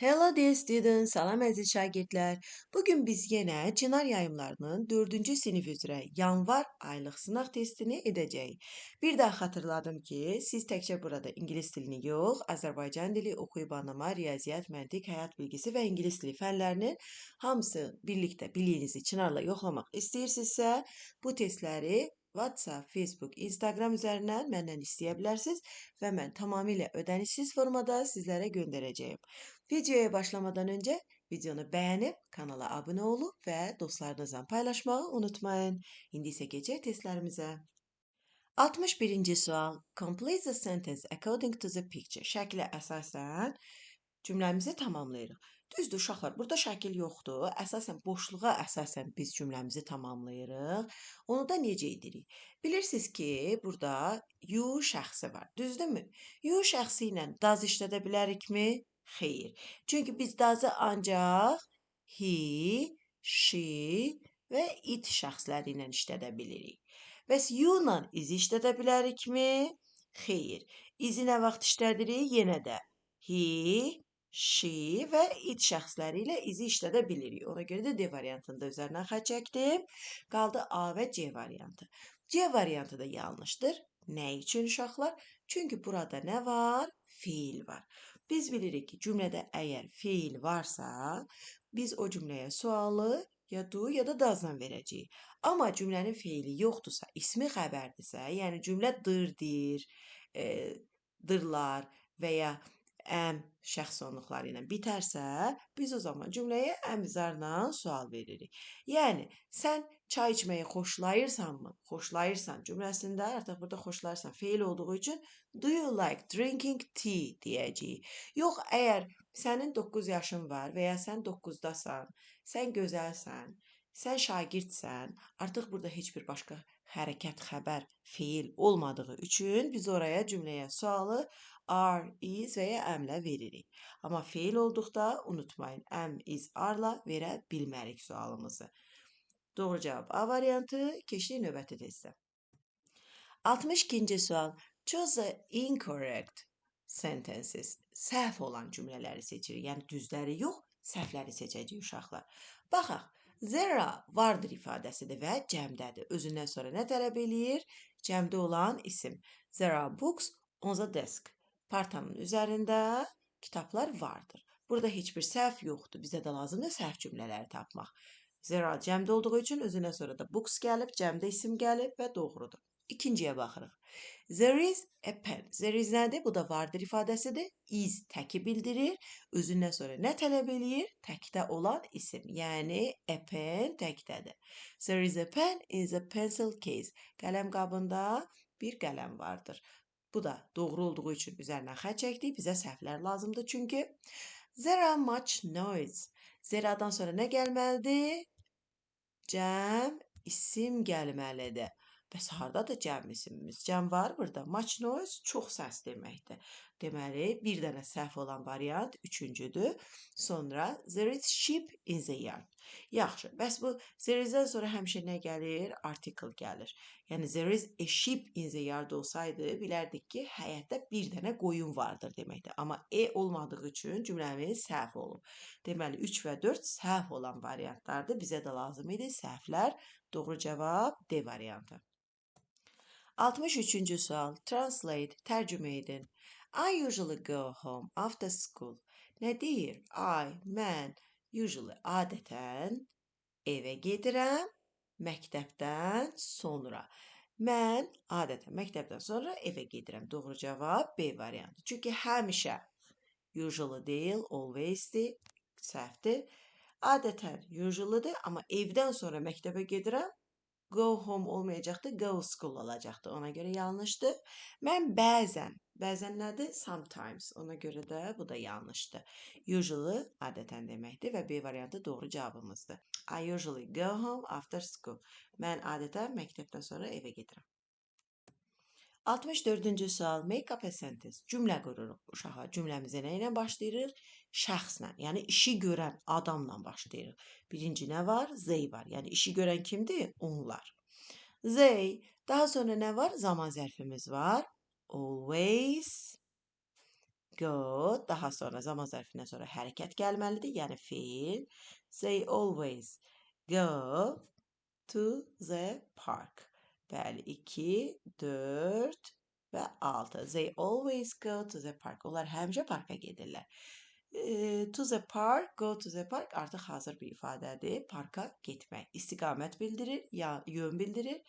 Hello dear students, salam əziz şagirdlər. Bu gün biz yenə Çınar yayımlarının 4-cü sinif üzrə yanvar aylıq sınaq testini edəcəyik. Bir daha xatırladım ki, siz təkcə burada ingilis dilini yox, Azərbaycan dili, oxuyub anlama, riyaziyyat, məntiq, həyat bilgisi və ingilis dili fənlərinin hamısı birlikdə biliyinizi Çınarla yoxlamaq istəyirsinizsə, bu testləri WhatsApp, Facebook, Instagram üzərindən məndən istəyə bilərsiniz və mən tamamilə ödənişsiz formada sizlərə göndərəcəyim. Videoya başlamadan önce videonu beğenip kanala abone olup ve dostlarınızla paylaşmayı unutmayın. İndi ise geçer testlerimize. 61. sual. Complete the sentence according to the picture. Şəklə əsasən cümləmizi tamamlayırıq. Düzdür uşaqlar, burada şəkil yoxdur. Əsasən boşluğa əsasən biz cümləmizi tamamlayırıq. Onu da necə edirik? Bilirsiniz ki, burada you şəxsi var. Düzdürmü? You şəxsi ilə does işlədə bilərikmi? Xeyr. Çünki biz dazı ancaq he, she və it şəxsləri ilə işlədə bilirik. Bəs you-la izi işlədə bilərikmi? Xeyr. İzi nə vaxt işlədirik? Yenə də he, she və it şəxsləri ilə izi işlədə bilirik. Ona görə də D variantında üzərindən xətt çəkdim. Qaldı A və C variantı. C variantı da yanlışdır. Nə üçün uşaqlar? Çünki burada nə var? Fiil var. Biz bilirik ki, cümlədə əgər fiil varsa, biz o cümləyə sualı ya do ya da dazla verəcəyik. Amma cümlənin feili yoxdursa, ismi xəbərdirsə, yəni cümlə dır deyir, e, dırlar və ya əm şəxs onluqları ilə bitərsə, biz o zaman cümləyə əmzarla sual veririk. Yəni sən çay içməyi xoşlayırsanmı? Xoşlayırsan cümləsində artıq burada xoşlayırsan feil olduğu üçün do you like drinking tea deyəcəyik. Yox, əgər sənin 9 yaşın var və ya sən 9-dasan, sən gözəlsən, sən şagirdsən, artıq burada heç bir başqa hərəkət, xəbər, feil olmadığı üçün biz oraya cümləyə sualı are, is və ya əmlə veririk. Amma feil olduqda unutmayın, am, is, are-la verə bilmərik sualımızı. Doğru cevap A variantı. Keçdik növbəti testə. 62-ci sual. Choose the incorrect sentences. Səhv olan cümlələri seçirik. Yəni düzləri yox, səhvləri seçəcəyik uşaqlar. Baxaq. There vardır ifadəsidir və cəmdədir. Özündən sonra nə tələb eləyir? Cəmdə olan isim. Are books on the desk. Partanın üzərində kitablar vardır. Burada heç bir səhv yoxdur. Bizə də lazımdır səhv cümlələri tapmaq. Zira cəmdə olduğu üçün özündən sonra da books gəlib, cəmdə isim gəlib və doğrudur. İkinciyə baxırıq. There is a pen. There is nədir? Bu da vardır ifadəsidir. Is təki bildirir. Özündən sonra nə tələb eləyir? Təkdə olan isim. Yəni a pen təkdədir. There is a pen is a pencil case. Qələm qabında bir qələm vardır. Bu da doğru olduğu üçün üzərinə xətt çəkdik. Bizə səhvlər lazımdır çünki. There are much noise. Zeradan sonra nə gəlməlidir? Cəm isim gəlməlidir. Bəs hardadır cəm isimimiz? Cəm var burada. Much noise çox səs deməkdir. Deməli, bir dənə səhv olan variant üçüncüdür. Sonra there is sheep in the yard. Yaxşı. Bəs bu there is-dən sonra həmişə nə gəlir? Article gəlir. Yəni there is a sheep in the yard olsaydı, bilərdik ki, həyətdə bir dənə qoyun vardır deməkdir. Amma e olmadığı üçün cümləmiz səhv olub. Deməli 3 və 4 səhv olan variantlardır. Bizə də lazım idi səhvlər. Doğru cavab D variantı. 63-cü sual. Translate, tərcümə edin. I usually go home after school. Nə deyir? I, mən, usually, adətən evə gedirəm məktəbdən sonra. Mən adətən məktəbdən sonra evə gedirəm. Doğru cavab B variantı. Çünki həmişə usually deyil, always-dir, səhvdir. Adətən usually-dir, amma evdən sonra məktəbə gedirəm go home olmayacaqdı, go school olacaqdı. Ona görə yanlışdır. Mən bəzən, bəzən nədir? Sometimes. Ona görə də bu da yanlışdır. Usually adətən deməkdir və B variantı doğru cavabımızdır. I usually go home after school. Mən adətən məktəbdən sonra evə gedirəm. 64-cü sual. Make up a sentence. Cümlə qururuq uşağa. Cümləmizə nə ilə başlayırıq? Şəxslə, yəni işi görən adamla başlayırıq. Birinci nə var? They var. Yəni işi görən kimdir? Onlar. They. Daha sonra nə var? Zaman zərfimiz var. Always. go, daha sonra zaman zərfindən sonra hərəkət gəlməlidir, yəni feil. They always go to the park. Bəli, 2, 4 və 6. They always go to the park. Onlar həmişə parka gedirlər. E, to the park, go to the park artıq hazır bir ifadədir. Parka getmək. İstiqamət bildirir, ya yön bildirir.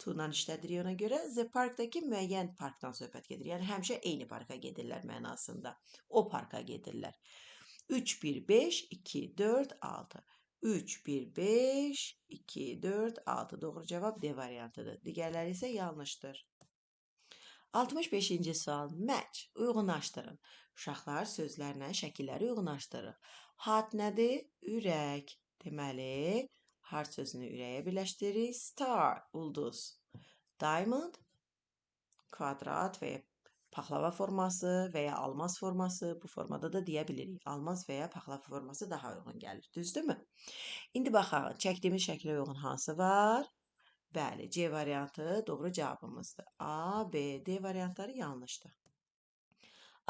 To-dan işlədirik ona görə. The parkdakı müəyyən parkdan söhbət gedir. Yəni həmişə eyni parka gedirlər mənasında. O parka gedirlər. 3 1 5 2 4 6. 3 1 5 2 4 6. Doğru cavab D variantıdır. Digərləri isə yanlışdır. 65-ci sual. Match. Uyğunlaşdırın. Uşaqlar sözlərlə şəkilləri uyğunlaşdırır. Heart nədir? Ürək. Deməli, heart sözünü ürəyə birləşdiririk. Star, ulduz. Diamond, kvadrat və ya paxlava forması və ya almaz forması. Bu formada da deyə bilirik. Almaz və ya paxlava forması daha uyğun gəlir. Düzdürmü? İndi baxaq, çəkdiyimiz şəklə uyğun hansı var? Bəli, C variantı doğru cavabımızdır. A, B, D variantları yanlışdır.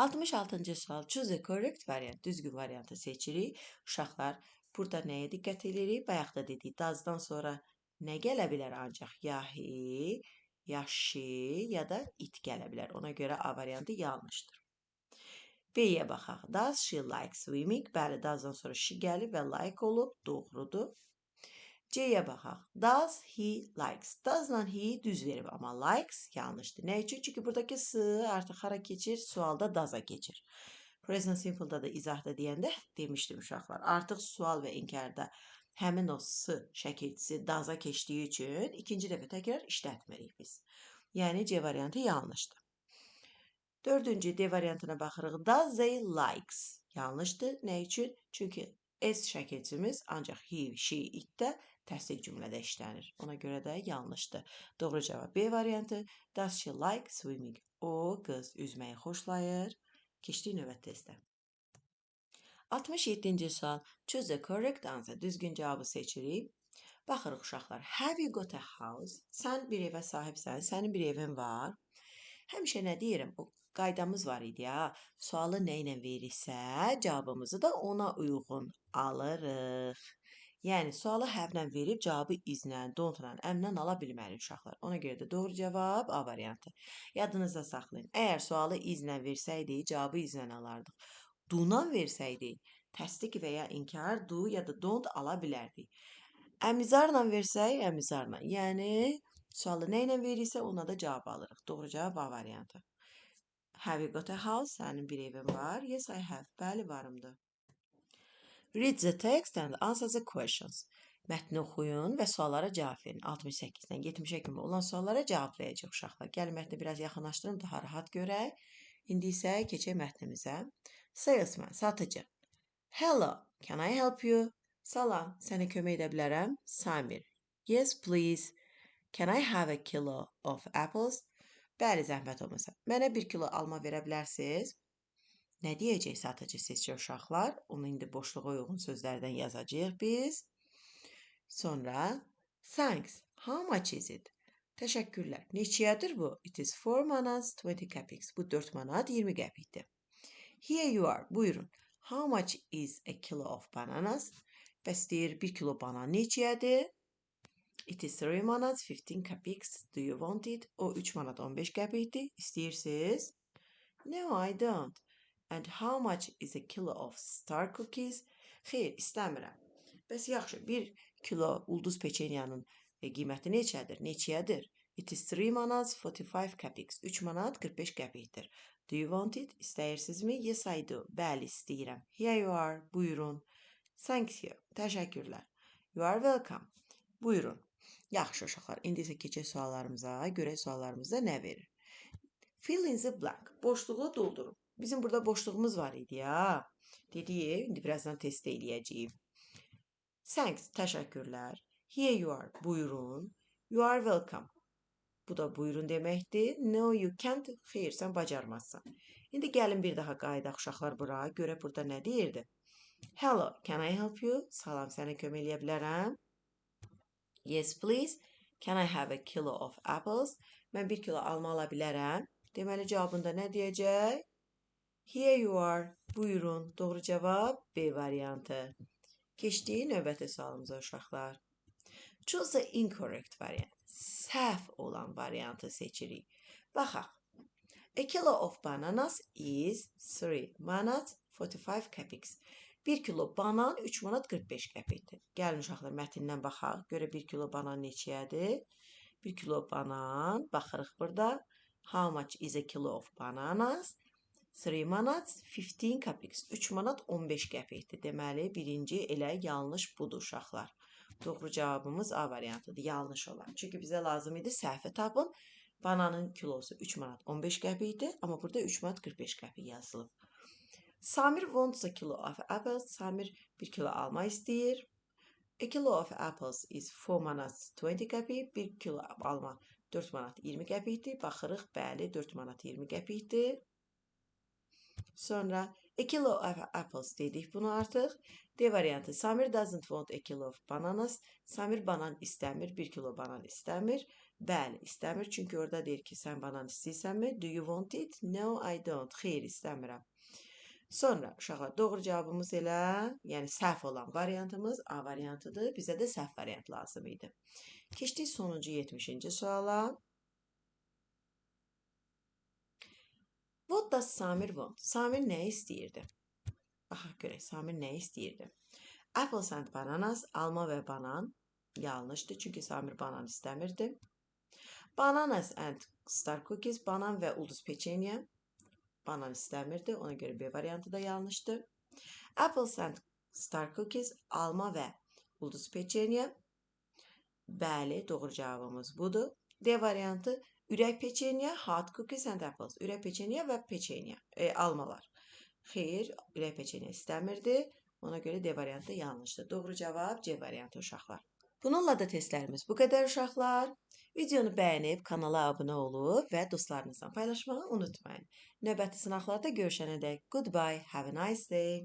66-cı sual. Choose the correct variant. Düzgün variantı seçirik. Uşaqlar, burada nəyə diqqət edirik? Bayaq da dedik, dazdan sonra nə gələ bilər ancaq? Ya he, ya she, ya da it gələ bilər. Ona görə A variantı yanlışdır. B-yə baxaq. Does she like swimming? Bəli, dazdan sonra she gəlib və like olub, doğrudur. C-yə baxaq. Does he likes? Does-la he düz verib, amma likes yanlışdır. Nə üçün? Çünki buradakı s artıq hara keçir? Sualda does-a keçir. Present simple-da da izahda deyəndə demişdim uşaqlar. Artıq sual və inkarda həmin o s şəkilçisi does-a keçdiyi üçün ikinci dəfə təkrar işlətmirik biz. Yəni C variantı yanlışdır. Dördüncü D variantına baxırıq. Does they likes? Yanlışdır. Nə üçün? Çünki S şəkilçimiz ancaq he, she, it-də təsdiq cümlədə işlənir. Ona görə də yanlışdır. Doğru cavab B variantı. Does she like swimming? O qız üzməyi xoşlayır. Keçdik növbət testə. 67-ci sual. Choose the correct answer. Düzgün cavabı seçirik. Baxırıq uşaqlar. Have you got a house? Sən bir evə sahibsən, sənin bir evin var. Həmişə nə deyirəm? O qaydamız var idi ya. Sualı nə ilə verirsə, cavabımızı da ona uyğun alırıq. Yəni sualı həvlə verib cavabı izlə, don't-la, əmlə ala bilmərik uşaqlar. Ona görə də doğru cavab A variantı. Yadınızda saxlayın. Əgər sualı izlə versəydik, cavabı izlə alardıq. Do-la versəydik, təsdiq və ya inkar do ya da don't ala bilərdik. Əmizarla versək, əmizarla. Yəni sualı nə ilə verirsə, ona da cavab alırıq. Doğru cavab A variantı. Have you got a house? Sənin bir evin var? Yes, I have. Bəli, varımdır. Read the text and answer the questions. Mətni oxuyun və suallara cavab verin. 68-dən 70-ə kimi olan suallara cavablayacaq uşaqlar. Gəlin mətni biraz yaxınlaşdırın, daha rahat görək. İndi isə keçək mətnimizə. Salesman, satıcı. Hello, can I help you? Salam, sənə kömək edə bilərəm? Samir. Yes, please. Can I have a kilo of apples? Bəli, zəhmət olmasa. Mənə bir kilo alma verə bilərsiniz? Nə deyəcək satıcı sizcə uşaqlar? Onu indi boşluğa uyğun sözlərdən yazacağıq biz. Sonra thanks. How much is it? Təşəkkürlər. Neçəyədir bu? It is 4 manats 20 capiks. Bu 4 manat 20 qəpikdir. Here you are. Buyurun. How much is a kilo of bananas? Bəs deyir 1 kilo banan neçəyədir? It is 3 manats 15 capiks. Do you want it? O 3 manat 15 qəpikdir. İstəyirsiniz? No, I don't. And how much is a kilo of star cookies? Xeyr, istəmirəm. Bəs yaxşı, 1 kilo ulduz peçenyanın e, qiyməti neçədir? Neçəyədir? It is 3 manat 45 capiks. 3 manat 45 qəpikdir. Do you want it? İstəyirsinizmi? Yes, I do. Bəli, istəyirəm. Here you are. Buyurun. Thank you. Təşəkkürlər. You are welcome. Buyurun. Yaxşı uşaqlar, indi isə keçək suallarımıza. Görək suallarımızda nə verir. Fill in the blank. Boşluğu doldurun. Bizim burada boşluğumuz var idi ya. Dedik, indi birazdan test eləyəcəyim. Thanks, təşəkkürlər. Here you are, buyurun. You are welcome. Bu da buyurun deməkdir. No, you can't. Xeyr, sən bacarmazsan. İndi gəlin bir daha qayıdaq uşaqlar bura. Görək burada nə deyirdi? Hello, can I help you? Salam, sənə kömək eləyə bilərəm? Yes, please. Can I have a kilo of apples? Mən bir kilo alma ala bilərəm. Deməli cavabında nə deyəcək? Here you are. Buyurun. Doğru cavab B variantı. Keçdik növbəti sualımıza uşaqlar. Choose the incorrect variant. Səhv olan variantı seçirik. Baxaq. A kilo of bananas is 3 manat 45 capiks. 1 kilo banan 3 manat 45 qəpikdir. Gəlin uşaqlar mətndən baxaq. Görə 1 kilo banan neçəyədir? 1 kilo banan. Baxırıq burada. How much is a kilo of bananas? 3 manat 15 capiks. 3 manat 15 qəpikdir. Deməli, birinci elə yanlış budur uşaqlar. Doğru cavabımız A variantıdır. Yanlış olan. Çünki bizə lazım idi səhvi tapın. Bananın kilosu 3 manat 15 qəpikdir, amma burada 3 manat 45 qəpik yazılıb. Samir wants a kilo of apples. Samir 1 kilo alma istəyir. A kilo of apples is 4 manat 20 qəpik. 1 kilo alma 4 manat 20 qəpikdir. Baxırıq, bəli, 4 manat 20 qəpikdir. Sonra a kilo of apples dedik bunu artıq. D variantı. Samir doesn't want a kilo of bananas. Samir banan istəmir, 1 kilo banan istəmir. Bəli, istəmir. Çünki orada deyir ki, sən banan istəyirsənmi? Do you want it? No, I don't. Xeyr, istəmirəm. Sonra uşaqlar doğru cavabımız elə, yəni səhv olan variantımız A variantıdır. Bizə də səhv variant lazım idi. Keçdik sonuncu 70-ci suala. What does Samir want? Samir nə istəyirdi? Baxaq görək, Samir nə istəyirdi? Apples and bananas, alma və banan. Yanlışdır, çünki Samir banan istəmirdi. Bananas and star cookies, banan və ulduz peçenya. Banan istəmirdi, ona görə B variantı da yanlışdır. Apples and star cookies, alma və ulduz peçenya. Bəli, doğru cavabımız budur. D variantı ürək peçenya, hot cookies and apples. Ürək peçenya və peçenya, e, almalar. Xeyr, ürək peçenya istəmirdi. Ona görə D variantı yanlışdır. Doğru cavab C variantı uşaqlar. Bununla da testlərimiz bu qədər uşaqlar. Videonu bəyənib kanala abunə olub və dostlarınızla paylaşmağı unutmayın. Növbəti sınaqlarda görüşənədək goodbye, have a nice day.